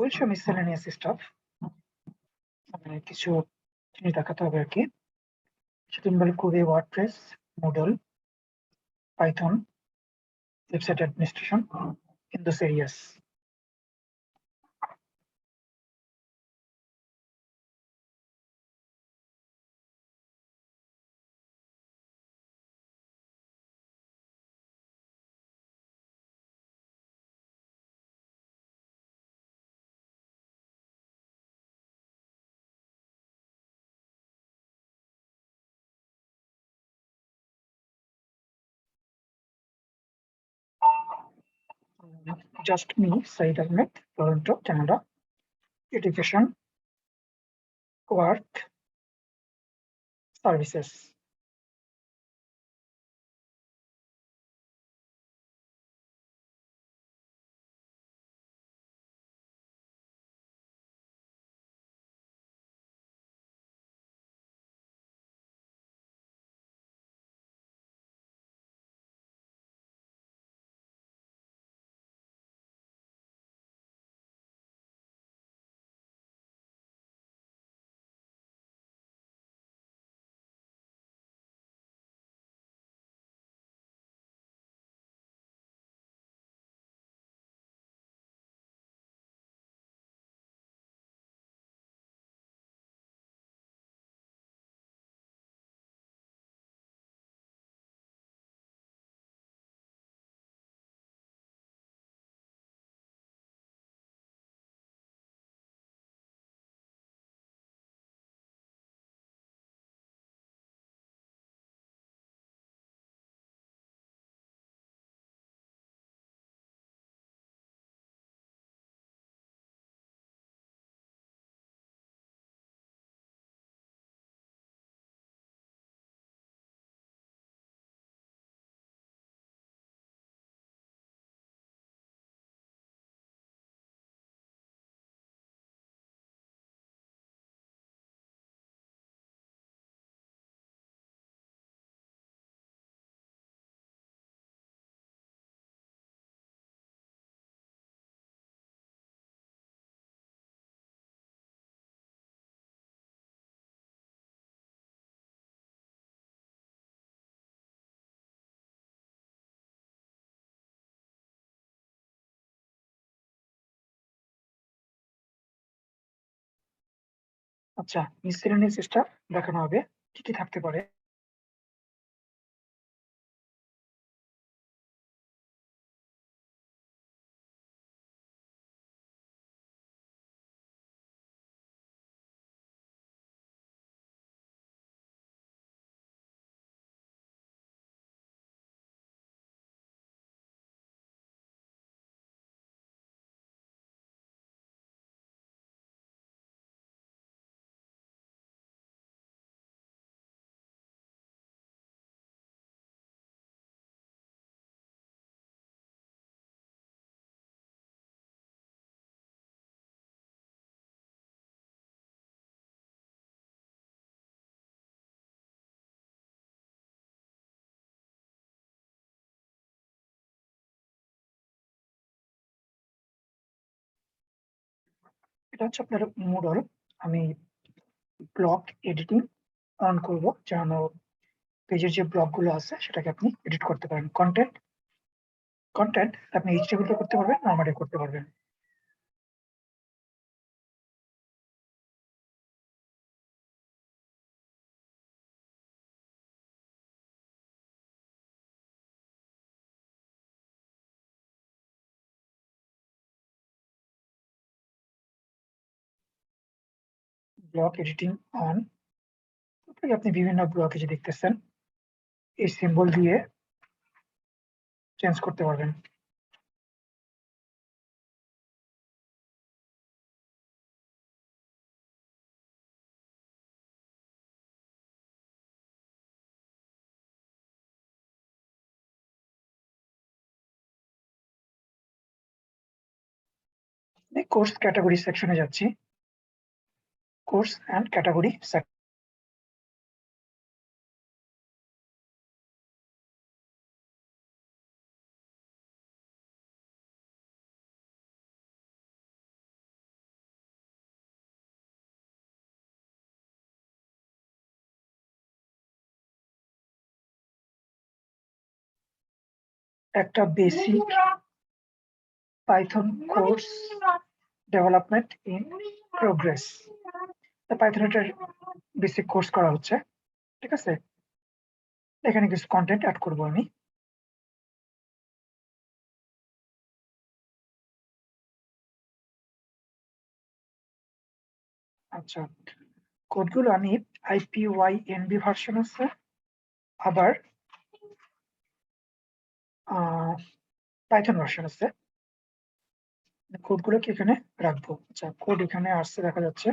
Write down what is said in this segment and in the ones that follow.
বলছো মিসেলেনিয়াস মানে কিছু জিনিস দেখাতে হবে আর কি সেটা বলে কুড়ি WordPress Moodle Python website administration in those areas. Just me, Said Ahmed, Toronto, Canada. Education, work, services. আচ্ছা মিসেলেনিয়াস চেষ্টা দেখানো হবে। কি কি থাকতে পারে? এটা হচ্ছে আপনার মুডল আমি ব্লক এডিটিং অন করব, যেন পেজের যে ব্লকগুলো আছে, সেটাকে আপনি এডিট করতে পারেন। কন্টেন্ট কন্টেন্ট আপনি এইচটিএমএল করতে পারবেন নরমালি করতে পারবেন। ব্লক এডিটিং অন আপনি বিভিন্ন ব্লকে যে দেখতেছেন, এই সিম্বল দিয়ে চেঞ্জ করতে পারবেন। কোর্স ক্যাটাগরি সেকশনে যাচ্ছি। course and category section. একটা basic Python course development in progress Python এটার বেসিক কোর্স করা হচ্ছে, ঠিক আছে? এখানে কিছু কন্টেন্ট অ্যাড করব আমি। আচ্ছা কোডগুলো আমি আইপিওয়াই এনবি ভার্সন আছে, আবার পাইথন ভার্সন আছে। কোডগুলোকে এখানে রাখব। আচ্ছা কোড এখানে আসছে, দেখা যাচ্ছে।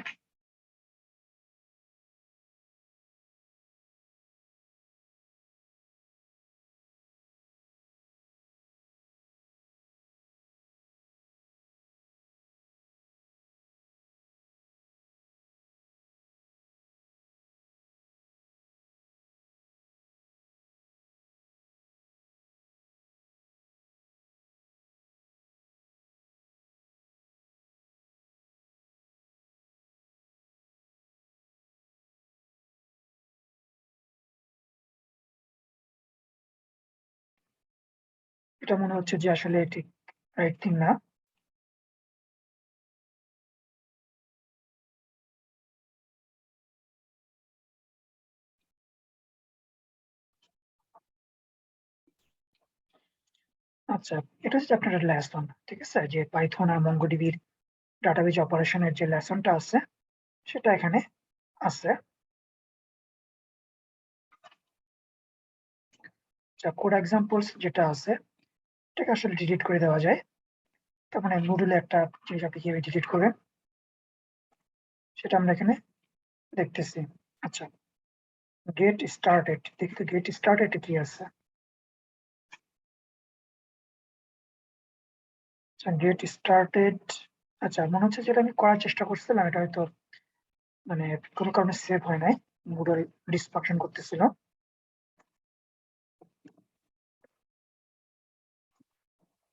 এটা মনে হচ্ছে যে আসলে ঠিক রাইট থিং না। আচ্ছা এটা হচ্ছে আপনার লেসন ঠিক আছে? যে পাইথন আর মঙ্গোডিবির ডাটাবেজ অপারেশনের যে লেসনটা আছে, সেটা এখানে আছে। কোড এক্সাম্পলস যেটা আছে এটাকে আসলে ডিলিট করে দেওয়া যায়। তার মানে একটা জিনিস আপনি কীভাবে ডিলিট করবেন, সেটা আমরা এখানে দেখতেছি। আচ্ছা গেট স্টার্টেড দেখি গেট স্টার্টেড কি আছে? আচ্ছা গেট স্টার্টেড আচ্ছা মনে হচ্ছে যেটা আমি করার চেষ্টা করছিলাম, এটা হয়তো মানে কোনো কারণে সেভ হয় নাই মুডল ডিসফাংশন করতেছিল।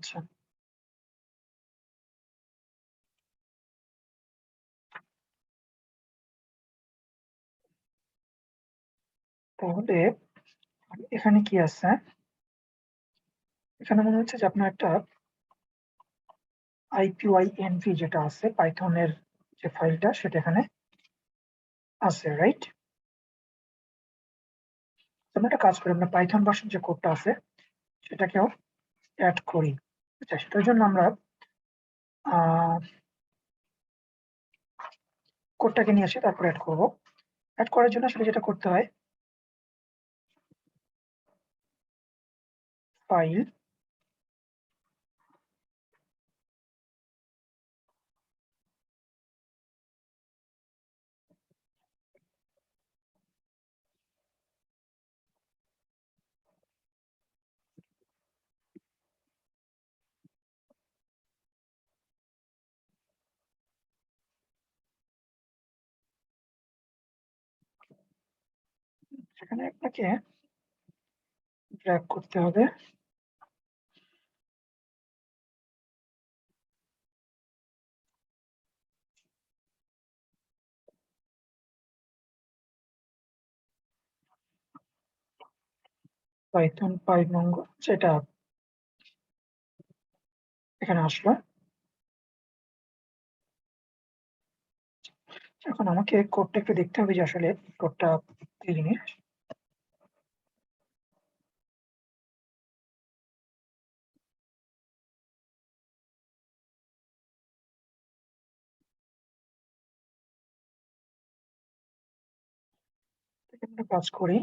আচ্ছা। তাহলে এখানে কি আছে? এখানে মনে হচ্ছে যে আপনার একটা আইপিওয়াই এনভি যেটা আছে, পাইথনের যে ফাইলটা সেটা এখানে আছে রাইট আমরা একটা কাজ করি, আমরা পাইথন ভার্সন যে কোডটা আছে সেটাকেও অ্যাড করি। আচ্ছা সেটার জন্য আমরা কোডটাকে নিয়ে আসি তারপরে অ্যাড করব। অ্যাড করার জন্য আসলে যেটা করতে হয় ফাইল সেখানে আপনাকে ড্র্যাগ করতে হবে। পাইথন পাইমঙ্গ সেটা এখানে আসলো। এখন আমাকে কোডটা একটু দেখতে হবে যে আসলে কোডটা কি জিনিস একটা কাজ করি।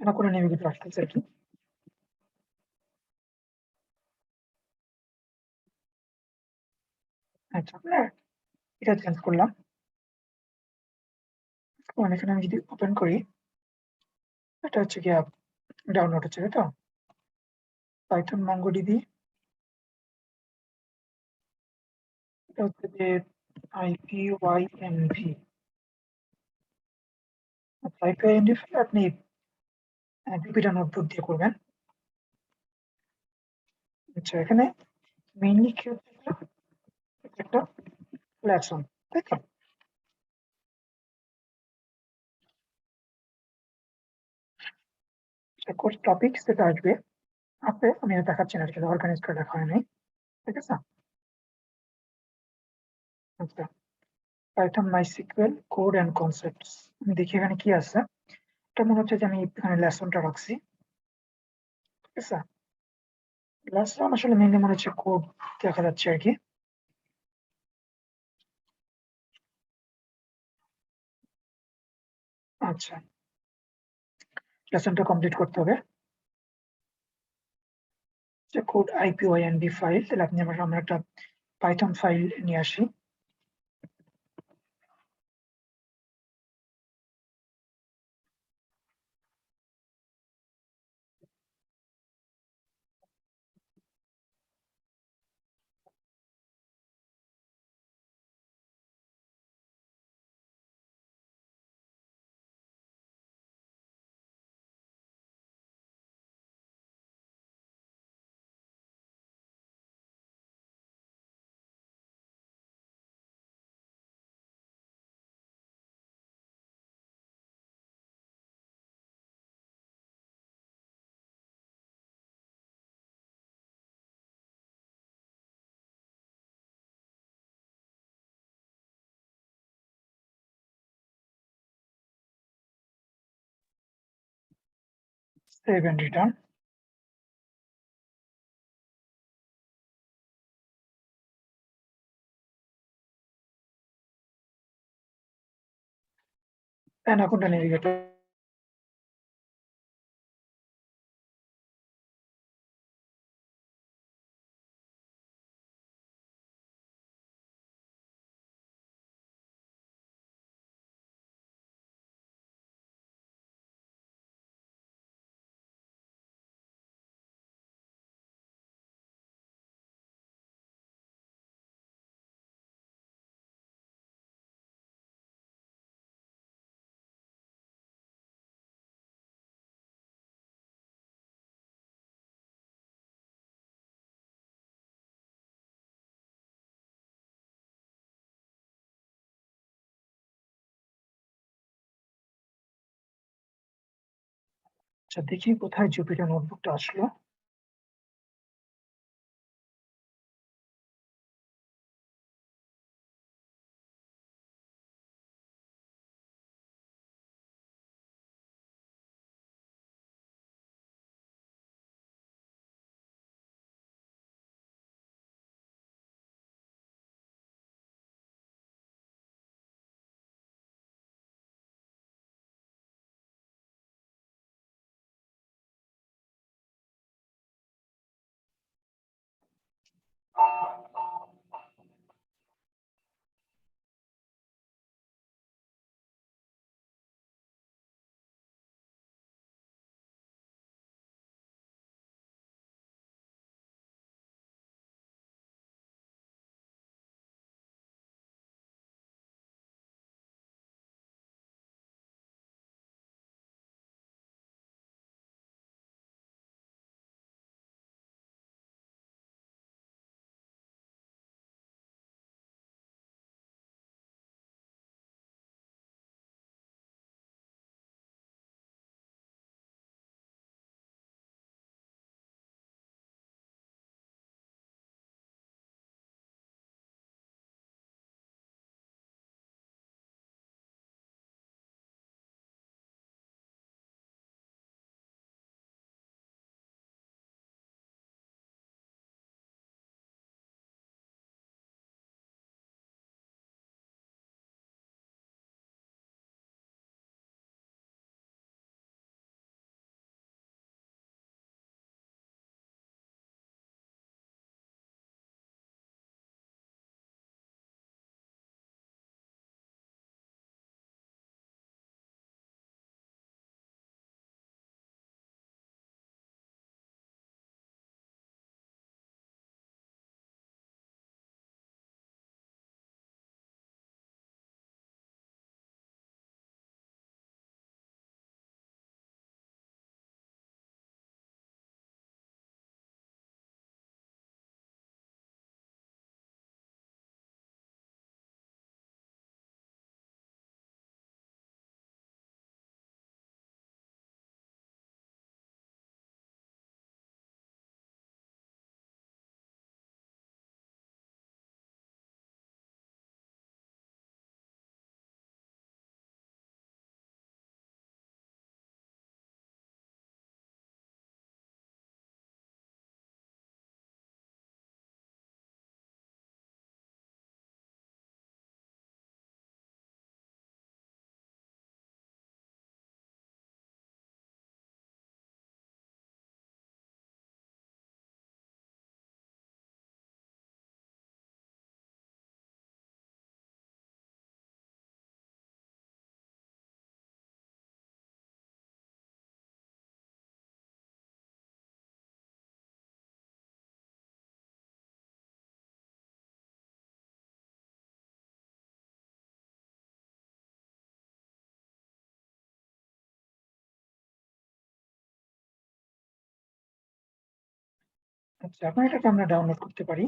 করে নেভিগেটর আসতেছে আর কি। আচ্ছা এটা চেঞ্জ করলাম। এখানে আমি যদি ওপেন করি। এটা হচ্ছে কি ডাউনলোড হচ্ছে, তাই তো? পাইথন মঙ্গোডিবি এটা হচ্ছে যে আইপিওয়াইএনভি আইপিওয়াইএনভি আপনি ডিপিটা নোটবুক দিয়ে করবেন। আচ্ছা এখানে একটা লেসন তাই তো? কোর্স টপিক সেটা আসবে। আপনি, আমি দেখাচ্ছি না এটা অর্গানাইজ করে রাখা হয় নাই। ঠিক আছে? আচ্ছা। Python MySQL code and concepts আমি দেখি এখানে কি আছে। এটা মনে হচ্ছে যে আমি এখানে লেসনটা রাখছি। ঠিক আছে? লেসন আসলে মেনলি মনে হচ্ছে কোড দেখা যাচ্ছে আর কি। আচ্ছা। লেসনটা কমপ্লিট করতে হবে। Code IPY code B file তাহলে আপনি আমরা আমরা একটা পাইথন ফাইল নিয়ে আসি। save and return. And I could navigate আচ্ছা দেখি কোথায় জুপিটার নোটবুকটা আসলো। আচ্ছা, আপনার এটাকে আমরা ডাউনলোড করতে পারি।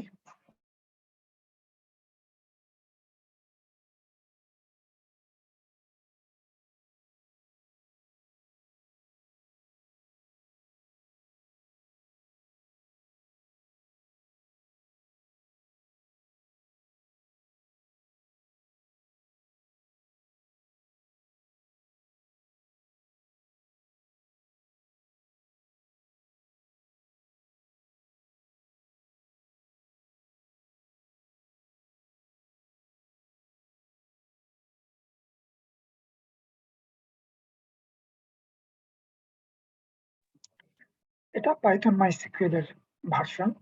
etap Python MySQL version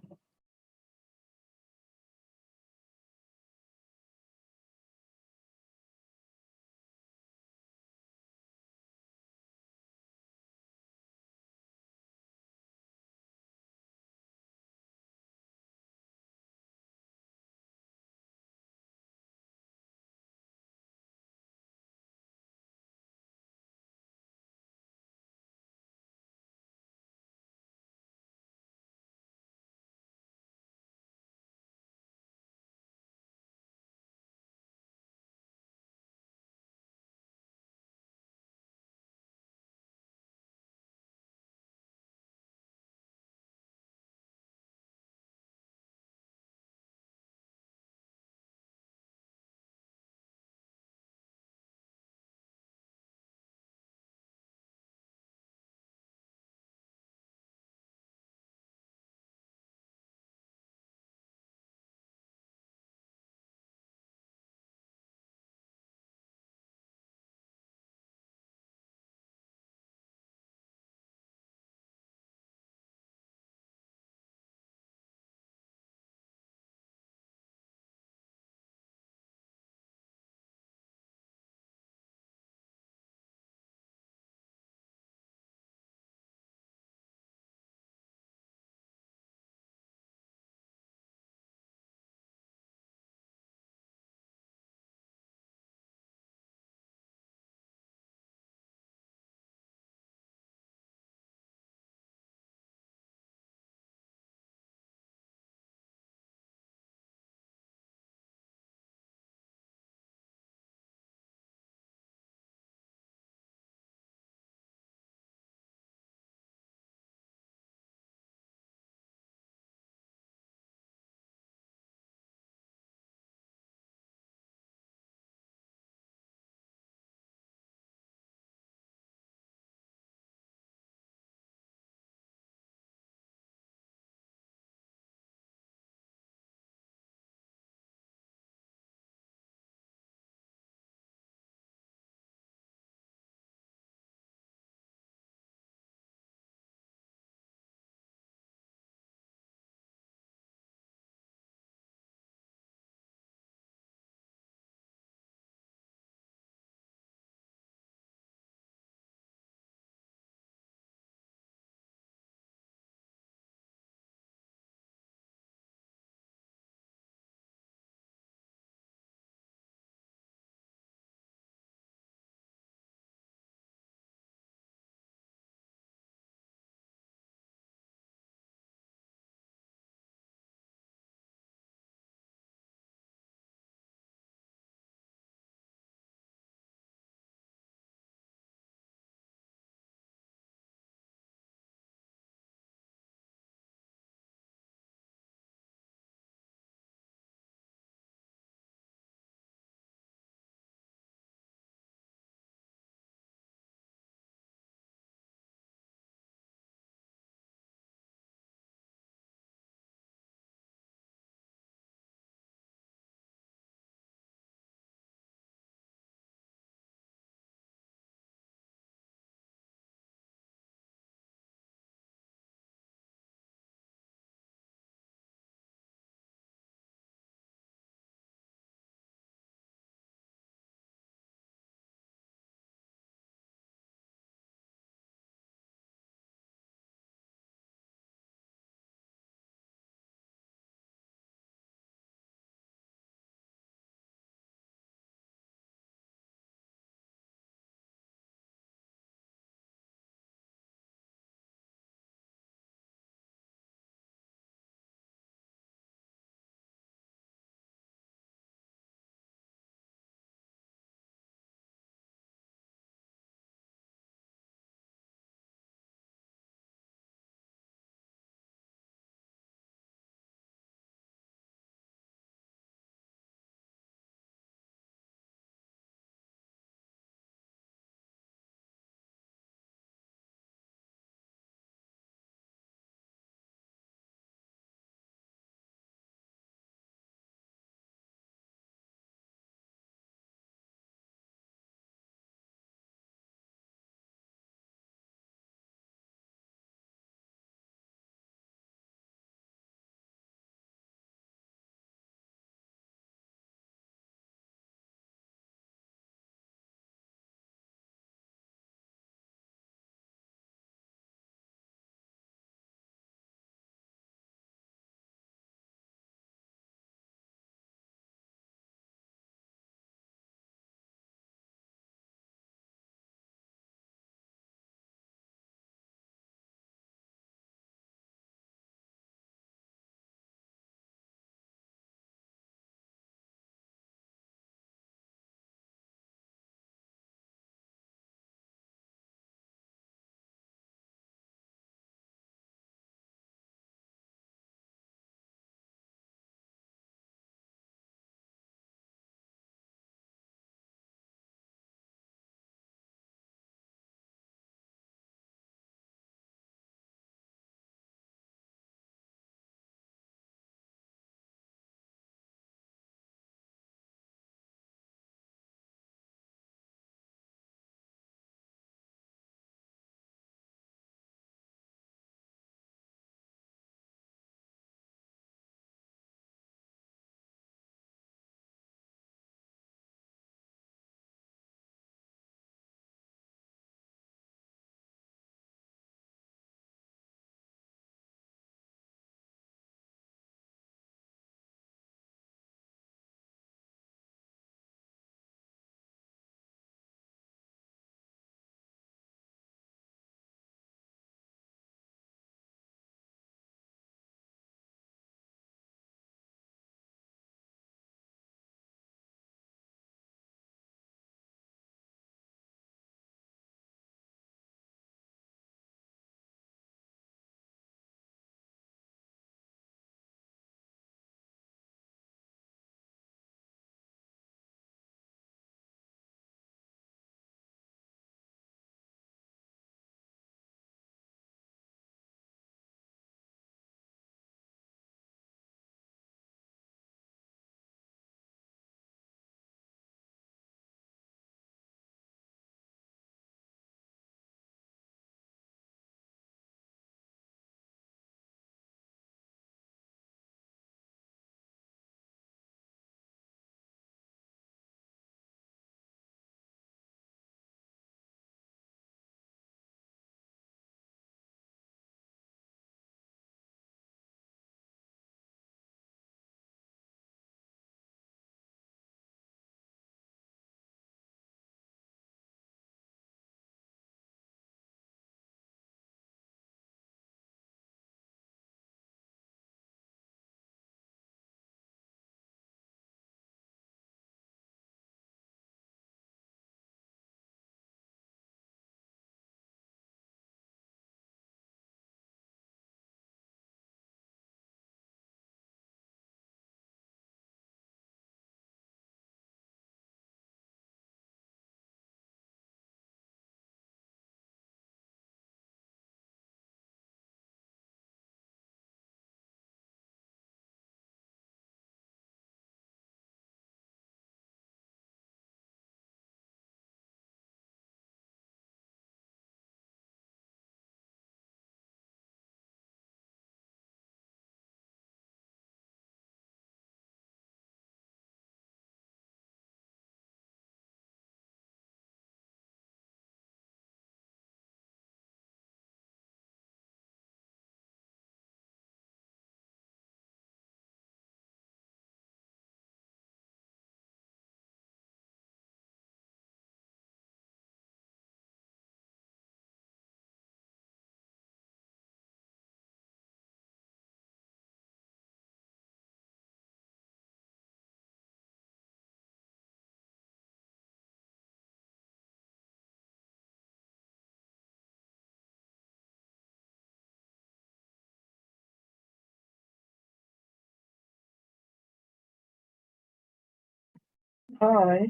version. Hi